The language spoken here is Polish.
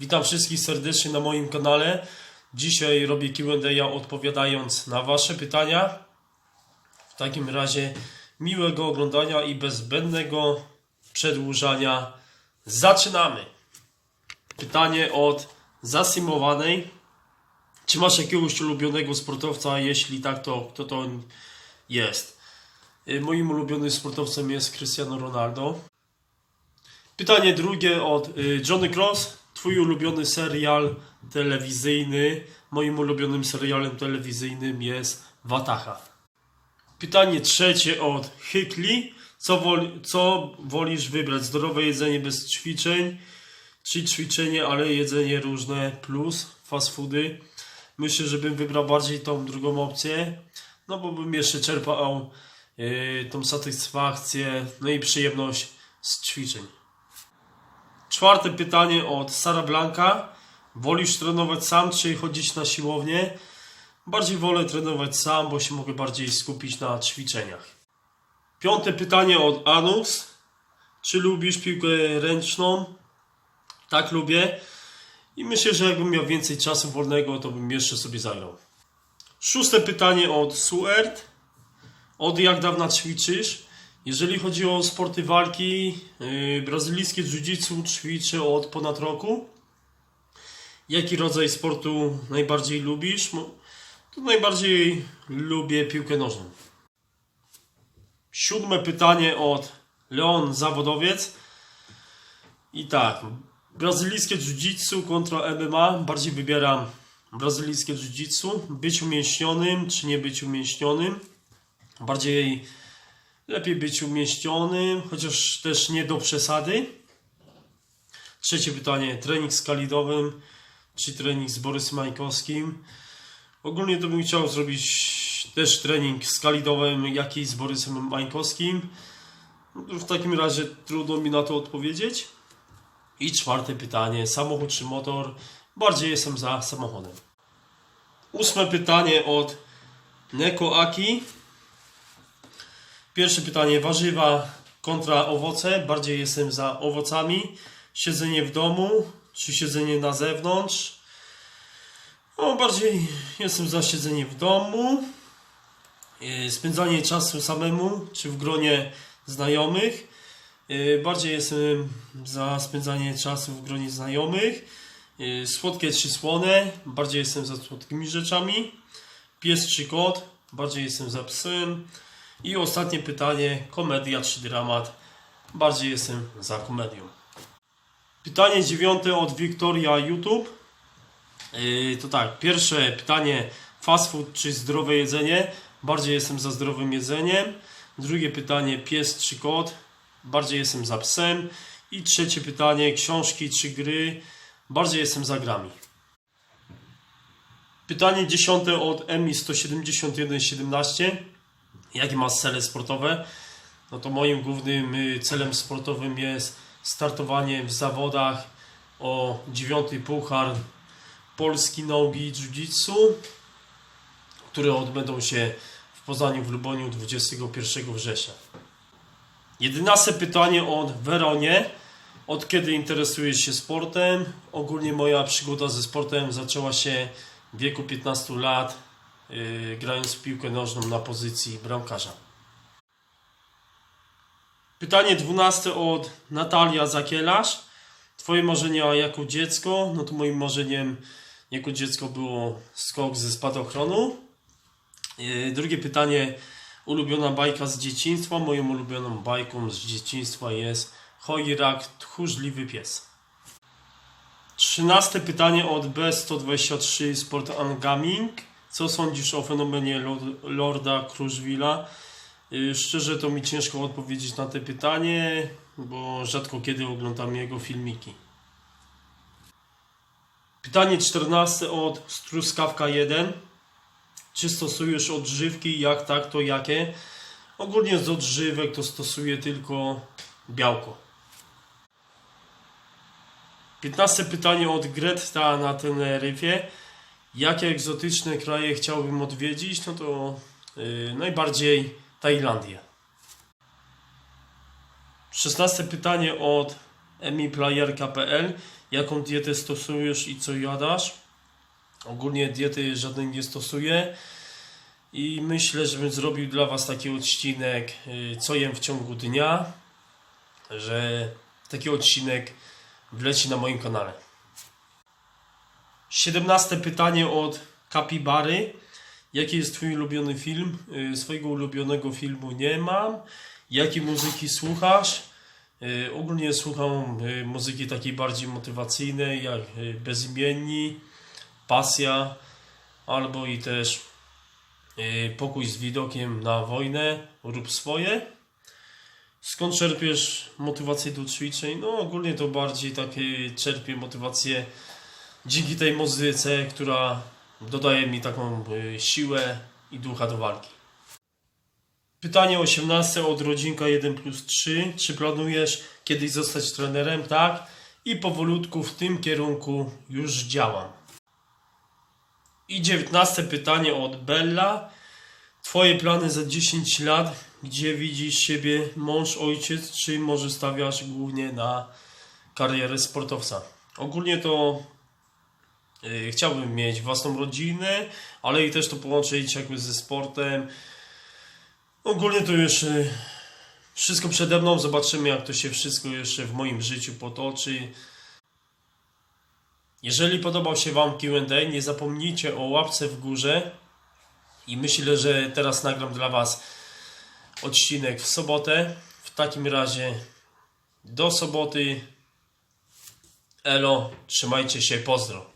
Witam wszystkich serdecznie na moim kanale. Dzisiaj robię Q&A odpowiadając na Wasze pytania. W takim razie miłego oglądania i bez zbędnego przedłużania zaczynamy. Pytanie od zasimowanej. Czy masz jakiegoś ulubionego sportowca? Jeśli tak, to kto to jest? Moim ulubionym sportowcem jest Cristiano Ronaldo. Pytanie drugie od y, Johnny Cross. Twój ulubiony serial telewizyjny. Moim ulubionym serialem telewizyjnym jest Wataha. Pytanie trzecie od Hykli. Co, woli, co wolisz wybrać? Zdrowe jedzenie bez ćwiczeń, czy ćwiczenie, ale jedzenie różne plus fast foody? Myślę, że bym wybrał bardziej tą drugą opcję, no bo bym jeszcze czerpał yy, tą satysfakcję, no i przyjemność z ćwiczeń. Czwarte pytanie od Sara Blanka. Wolisz trenować sam, czy chodzić na siłownię? Bardziej wolę trenować sam, bo się mogę bardziej skupić na ćwiczeniach. Piąte pytanie od Anus. Czy lubisz piłkę ręczną? Tak lubię. I myślę, że jakbym miał więcej czasu wolnego, to bym jeszcze sobie zagrał. Szóste pytanie od Suert. Od jak dawna ćwiczysz? Jeżeli chodzi o sporty walki, yy, brazylijskie jiu-jitsu ćwiczę od ponad roku. Jaki rodzaj sportu najbardziej lubisz? To najbardziej lubię piłkę nożną. Siódme pytanie od Leon Zawodowiec. I tak, brazylijskie jiu-jitsu kontra MMA. Bardziej wybieram brazylijskie jiu-jitsu. Być umięśnionym czy nie być umięśnionym. Bardziej lepiej być umieśnionym, chociaż też nie do przesady. Trzecie pytanie, trening z Kalidowym czy trening z Borysem Majkowskim? Ogólnie to bym chciał zrobić też trening z Kalidowym, jak i z Borysem Majkowskim. W takim razie trudno mi na to odpowiedzieć. I czwarte pytanie, samochód czy motor? Bardziej jestem za samochodem. Ósme pytanie od Neko Aki. Pierwsze pytanie, warzywa kontra owoce. Bardziej jestem za owocami. Siedzenie w domu czy siedzenie na zewnątrz? No, bardziej jestem za siedzenie w domu. Yy, Spędzanie czasu samemu czy w gronie znajomych. Yy, Bardziej jestem za spędzanie czasu w gronie znajomych. Yy, Słodkie czy słone? Bardziej jestem za słodkimi rzeczami. Pies czy kot? Bardziej jestem za psem. I ostatnie pytanie, komedia czy dramat? Bardziej jestem za komedią. Pytanie dziewiąte od Wiktoria YouTube. Yy, to tak, pierwsze pytanie, fast food czy zdrowe jedzenie? Bardziej jestem za zdrowym jedzeniem. Drugie pytanie, pies czy kot? Bardziej jestem za psem. I trzecie pytanie, książki czy gry? Bardziej jestem za grami. Pytanie dziesiąte od EMI 17117 jakie masz cele sportowe? No to moim głównym y, celem sportowym jest startowanie w zawodach o dziewiąty puchar Polski Nogi Jiu-Jitsu, które odbędą się w Poznaniu w Luboniu 21 września. Jedenaste pytanie od Weronie. Od kiedy interesujesz się sportem? Ogólnie moja przygoda ze sportem zaczęła się w wieku 15 lat grając w piłkę nożną na pozycji bramkarza. Pytanie 12 od Natalia Zakielarz. Twoje marzenia jako dziecko? No to moim marzeniem jako dziecko było skok ze spadochronu. Yy, Drugie pytanie, ulubiona bajka z dzieciństwa? Moją ulubioną bajką z dzieciństwa jest Chojrak, tchórzliwy pies. Trzynaste pytanie od B123 Sport and Gaming. Co sądzisz o fenomenie Lord- Lorda Kruszwila? Y, Szczerze to mi ciężko odpowiedzieć na to pytanie, bo rzadko kiedy oglądam jego filmiki. Pytanie 14 od Struskawka 1. Czy stosujesz odżywki? Jak tak, to jakie? Ogólnie z odżywek to stosuję tylko białko. 15 pytanie od Greta na Teneryfie. Jakie egzotyczne kraje chciałbym odwiedzić? No to yy, najbardziej Tajlandię. 16 pytanie od emiplayer.pl. jaką dietę stosujesz i co jadasz. Ogólnie diety żadnej nie stosuję. I myślę, żebym zrobił dla Was taki odcinek, y, co jem w ciągu dnia, że taki odcinek wleci na moim kanale. 17 pytanie od Kapibary. Jaki jest Twój ulubiony film? Y, Swojego ulubionego filmu nie mam. Jakiej muzyki słuchasz? Y, Ogólnie słucham y, muzyki takiej bardziej motywacyjnej, jak Bezimienni, Pasja, albo i też Pokój z widokiem na wojnę, rób swoje. Skąd czerpiesz motywację do ćwiczeń? No ogólnie to bardziej takie czerpię motywację dzięki tej muzyce, która dodaje mi taką y, siłę i ducha do walki. Pytanie 18 od rodzinka 1 plus 3. Czy planujesz kiedyś zostać trenerem? Tak. I powolutku w tym kierunku już działam. I 19 pytanie od Bella. Twoje plany za 10 lat, gdzie widzisz siebie mąż, ojciec, czy może stawiasz głównie na karierę sportowca? Ogólnie to chciałbym mieć własną rodzinę, ale i też to połączyć jakby ze sportem. Ogólnie to już y, wszystko przede mną. Zobaczymy, jak to się wszystko jeszcze w moim życiu potoczy. Jeżeli podobał się Wam QA, nie zapomnijcie o łapce w górze. I myślę, że teraz nagram dla Was odcinek w sobotę. W takim razie do soboty. Elo, trzymajcie się, pozdro.